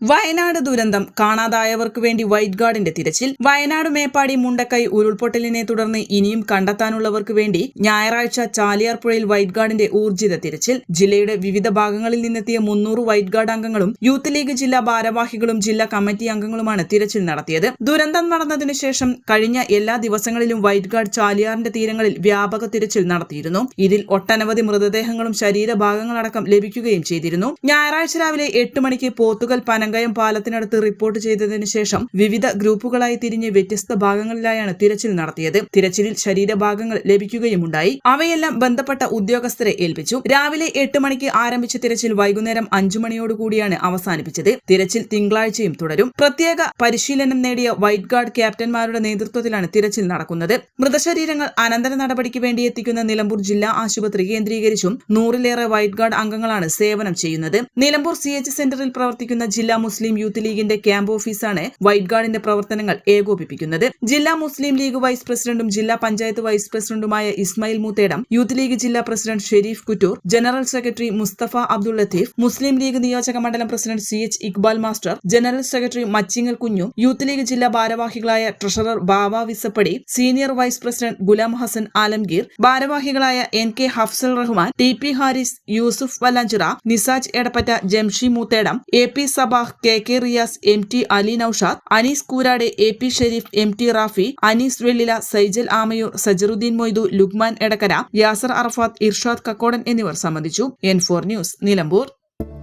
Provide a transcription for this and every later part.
Wayanad ദുരന്തം കാണാതായവർക്ക് വേണ്ടി വൈറ്റ് ഗാർഡിന്റെ തിരച്ചിൽ. വയനാട് മേപ്പാടി മുണ്ടക്കൈ ഉരുൾപൊട്ടലിനെ തുടർന്ന് ഇനിയും കണ്ടെത്താനുള്ളവർക്ക് വേണ്ടി ഞായറാഴ്ച ചാലിയാർപ്പുഴയിൽ വൈറ്റ് ഗാർഡിന്റെ ഊർജിത തിരച്ചിൽ. ജില്ലയുടെ വിവിധ ഭാഗങ്ങളിൽ നിന്നെത്തിയ മുന്നൂറ് വൈറ്റ് ഗാർഡ് അംഗങ്ങളും യൂത്ത് ലീഗ് ജില്ലാ ഭാരവാഹികളും ജില്ലാ കമ്മിറ്റി അംഗങ്ങളുമാണ് തിരച്ചിൽ നടത്തിയത്. ദുരന്തം നടന്നതിനു ശേഷം കഴിഞ്ഞ എല്ലാ ദിവസങ്ങളിലും വൈറ്റ് ഗാർഡ് ചാലിയാറിന്റെ തീരങ്ങളിൽ വ്യാപക തിരച്ചിൽ നടത്തിയിരുന്നു. ഇതിൽ ഒട്ടനവധി മൃതദേഹങ്ങളും ശരീരഭാഗങ്ങളടക്കം ലഭിക്കുകയും ചെയ്തിരുന്നു. ഞായറാഴ്ച രാവിലെ എട്ട് മണിക്ക് പോത്തുകൽ പനങ്കയം പാലത്തിനടുത്ത് റിപ്പോർട്ട് ചെയ്തതിനു ശേഷം വിവിധ ഗ്രൂപ്പുകളായി തിരിഞ്ഞ് വ്യത്യസ്ത ഭാഗങ്ങളിലായാണ് തിരച്ചിൽ നടത്തിയത്. തിരച്ചിലിൽ ശരീരഭാഗങ്ങൾ ലഭിക്കുകയുമുണ്ടായി. അവയെല്ലാം ബന്ധപ്പെട്ട ഉദ്യോഗസ്ഥരെ ഏൽപ്പിച്ചു. രാവിലെ എട്ട് മണിക്ക് ആരംഭിച്ച തിരച്ചിൽ വൈകുന്നേരം അഞ്ചു മണിയോടുകൂടിയാണ് അവസാനിപ്പിച്ചത്. തിരച്ചിൽ തിങ്കളാഴ്ചയും തുടരും. പ്രത്യേക പരിശീലനം നേടിയ വൈറ്റ് ഗാർഡ് ക്യാപ്റ്റന്മാരുടെ നേതൃത്വത്തിലാണ് തിരച്ചിൽ നടക്കുന്നത്. മൃതശരീരങ്ങൾ അനന്തര നടപടിക്ക് വേണ്ടി എത്തിക്കുന്ന നിലമ്പൂർ ജില്ലാ ആശുപത്രി കേന്ദ്രീകരിച്ചും നൂറിലേറെ വൈറ്റ് ഗാർഡ് അംഗങ്ങളാണ് സേവനം ചെയ്യുന്നത്. നിലമ്പൂർ സി സെന്ററിൽ പ്രവർത്തിക്കുന്ന ജില്ലാ മുസ്ലിം യൂത്ത് ലീഗിന്റെ ക്യാമ്പ് ഓഫീസാണ് വൈറ്റ് ഗാർഡിന്റെ പ്രവർത്തനങ്ങൾ ഏകോപിപ്പിക്കുന്നത്. ജില്ലാ മുസ്ലിം ലീഗ് വൈസ് പ്രസിഡന്റും ജില്ലാ പഞ്ചായത്ത് വൈസ് പ്രസിഡന്റുമായ ഇസ്മായിൽ മൂത്തേടം യൂത്ത് ലീഗ് ജില്ലാ president Sharif Kuttur general secretary Musthafa Abdul Latheef Muslim League നിയോജക മണ്ഡലം president C H Iqbal master general secretary Machingal Kunju Youth League ജില്ലാ ഭാരവാഹികളായ treasurer Baba Visappadi senior vice president Ghulam Hassan Alamgir ഭാരവാഹികളായ N K Hafsal Rahman T P Haris Yusuf Vallanchira Nisaj Edappatta Jamshi Moothedam A P Sabah K K Riyas M T Ali Noushad Anees Koorad A P Sharif M T Rafi Anees Vellila Saijal Amayur Sajaruddin Moidu Lukman Edakkara Yasar Arafath Irshad Kakkodan എന്നിവർ സംബന്ധിച്ചു. N four news Nilambur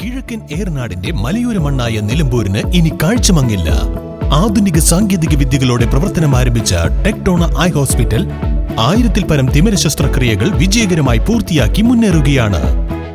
കിഴക്കൻ ഏറനാടിന്റെ മലയോര മണ്ണായ നിലമ്പൂരിന് ഇനി കാഴ്ചമങ്ങില്ല. ആധുനിക സാങ്കേതിക വിദ്യകളോടെ പ്രവർത്തനം ആരംഭിച്ച ടെക്ടോണ eye hospital ആയിരത്തിൽ പരം തിമിര ശസ്ത്രക്രിയകൾ വിജയകരമായി പൂർത്തിയാക്കി മുന്നേറുകയാണ്.